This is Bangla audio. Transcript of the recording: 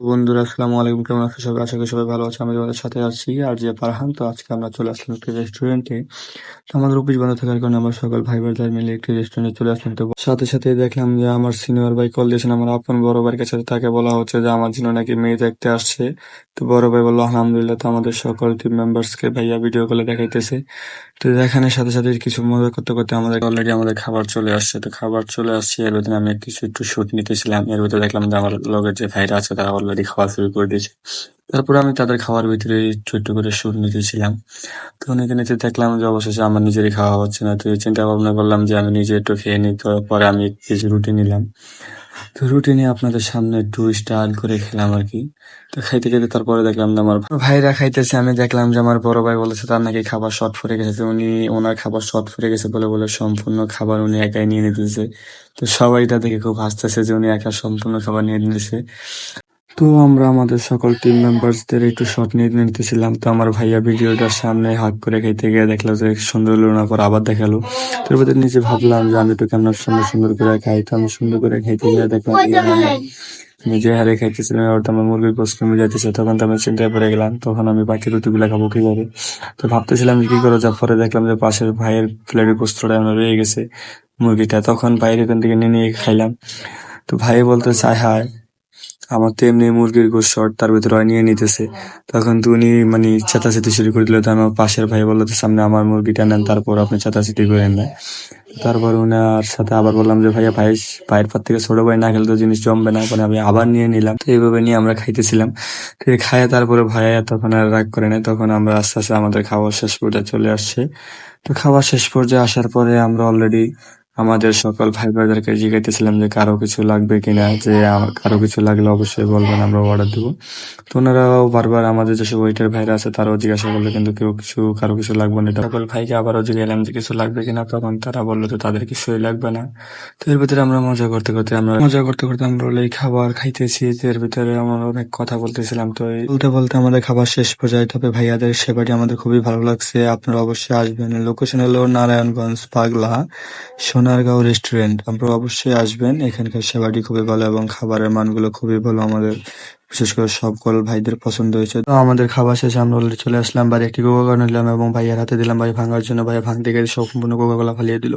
বন্ধুরা, আসসালামু আলাইকুম। কেমন আছো সবাই? আশা করি সবাই ভালো আছে, আমি তোমাদের সাথে আছি। আর যে পারহান তো আজকে আমরা চলে আসলাম একটি রেস্টুরেন্টে তো আমাদের অফিস বন্ধ থাকার কারণে আমরা সকল ভাই বোনদের মিলে একটি রেস্টুরেন্টে চলে আসলাম। তো সাথে সাথে দেখলাম যে আমার সিনিয়র ভাই কল দিয়েছেন, আমার আপন বড় ভাইয়ের কাছে। তাকে বলা হচ্ছে যে আমার জন্য নাকি মেয়ে দেখতে আসছে। তো বড় ভাই বলল, আলহামদুলিল্লাহ, তো আমাদের সকল টিম মেম্বার্সকে ভাইয়া ভিডিও কলে দেখাইতেছে। তো দেখানোর সাথে সাথে কিছু মজা করতে করতে আমাদের অলরেডি আমাদের খাবার চলে আসছে। তো খাবার চলে আসছে, এর ভিতরে আমি কিছু একটু শুট নিতেছিলাম। এর ভিতরে দেখলাম যে আমার লগের যে ভাইরা আছে, তারা অলরেডি খাওয়া শুরু করে দিয়েছে। তারপরে আমি তাদের খাওয়ার ভিতরে একটু করে শুট নিতেছিলাম তো নিতে নিতে দেখলাম যে অবশেষে আমার নিজেরই খাওয়া হচ্ছে না। তো চিন্তা ভাবনা করলাম যে আমি নিজে একটু খেয়ে নিই। তো পরে আমি কিছু রুটি নিলাম। তো রুটি নিয়ে আপনাদের সামনে একটু স্টাইল করে খেলাম আর কি। তো খাইতে খেতে তারপরে দেখলাম যে আমার ভাইরা খাইতেছে। আমি দেখলাম যে আমার বড় ভাই বলেছে, তার নাকি খাবার শর্ট ফুরে গেছে। তো উনি, ওনার খাবার শর্ট ফুরে গেছে বলে বলে সম্পূর্ণ খাবার উনি একাই নিয়ে নিতেছে। তো সবাই তা দেখে খুব হাসতেছে যে উনি একা সম্পূর্ণ খাবার নিয়ে নিতেছে। তো আমরা আমাদের সকল টিম মেম্বার্সদের একটু শট নিয়ে নিতেছিলাম। তো আমার ভাইয়া ভিডিওটার সামনে হাক করে খাইতে গিয়ে দেখল যে সুন্দর হলো না পর আবার দেখাল। তো এর ভিতরে নিজে ভাবলাম যে আমি একটু কেমন সুন্দর সুন্দর করে খাই। তো আমি সুন্দর করে খাইতে গিয়ে দেখলাম আমি নিজে হারে খাইতেছিলাম তো আমার মুরগির কমে যাইতেছে। তখন তো আমি চিন্তায় পড়ে গেলাম তখন আমি বাকি রুটিগুলো খাব কীভাবে? তো ভাবতেছিলাম যে কি করো যা পরে দেখলাম যে পাশের ভাইয়ের প্লেটের গোস্তটা আমার রয়ে গেছে মুরগিটা। তখন ভাইয়ের এখান থেকে নিয়ে নিয়ে খাইলাম। তো ভাই বলতে চাই হায়। আমার তো এমনি মুরগির গোশ শর্ট তার ভিতরে হয় নিয়ে নিতেছে। তখন তো উনি মানে চেতাচেতি শুরু করে দিল। তো আমার পাশের ভাই বলল সামনে আমার মুরগিটা নেন, তারপর আপনি চেতাচেতি করেন না। তারপর উনার সাথে আবার বললাম যে, ভাইয়া, ভাই, ভাইয়ের পর থেকে ছোট ভাই না খেলে তো জিনিস জমবে না। পরে আমি আবার নিয়ে নিলাম। তো এইভাবে নিয়ে আমরা খাইতেছিলাম। তো খাইয়ে তারপরে ভাইয়া তখন আর রাগ করে নাই। তখন আমরা আস্তে আস্তে আমাদের খাওয়ার শেষ পর্যায়ে চলে আসছে। তো খাওয়ার শেষ পর্যায়ে আসার পরে আমরা অলরেডি আমাদের সকল ভাই ব্রাদারকে জিজ্ঞাসছিলাম যে কারও কিছু লাগবে কিনা, যে কারও কিছু লাগলে অবশ্যই বলবেন, আমরা অর্ডার দেবো। তো ওনারাও বারবার আমাদের যেসব ওয়েটার ভাইরা আছে, তারাও জিজ্ঞাসা করল, কিন্তু কেউ কিছু, কারও কিছু লাগবে না? সকল ভাইকে আবারও জিজ্ঞাসলাম যে কিছু লাগবে কিনা, তখন তারা বলল যে তাদের কিছুই লাগবে না। তো এর ভিতরে আমরা মজা করতে করতে আমরা, মজা করতে করতে আমরা এই খাবার খাইতেছি তো এর ভিতরে আমরা অনেক কথা বলতেছিলাম। তো বলতে বলতে আমাদের খাবার শেষ পর্যায়ে, তবে ভাইয়াদের সেবাটি আমাদের খুবই ভালো লাগছে। আপনারা অবশ্যই আসবেন। লোকেশন হলো নারায়ণগঞ্জ, পাগলা। সোনারগাঁও রেস্টুরেন্ট আপনারা অবশ্যই আসবেন, এখানকার সেবাটি খুবই ভালো এবং খাবারের মানগুলো খুবই ভালো আমাদের, বিশেষ করে সকল ভাইদের পছন্দ হয়েছে। তো আমাদের খাবার শেষে আমরা অলরেডি চলে আসলাম, বাড়ি একটি কোকা কোলা নিলাম এবং ভাইয়ের হাতে দিলাম, ভাই ভাঙার জন্য ভাই ভাঙতে গেলে সম্পূর্ণ কোকা কোলা ফালিয়ে দিল।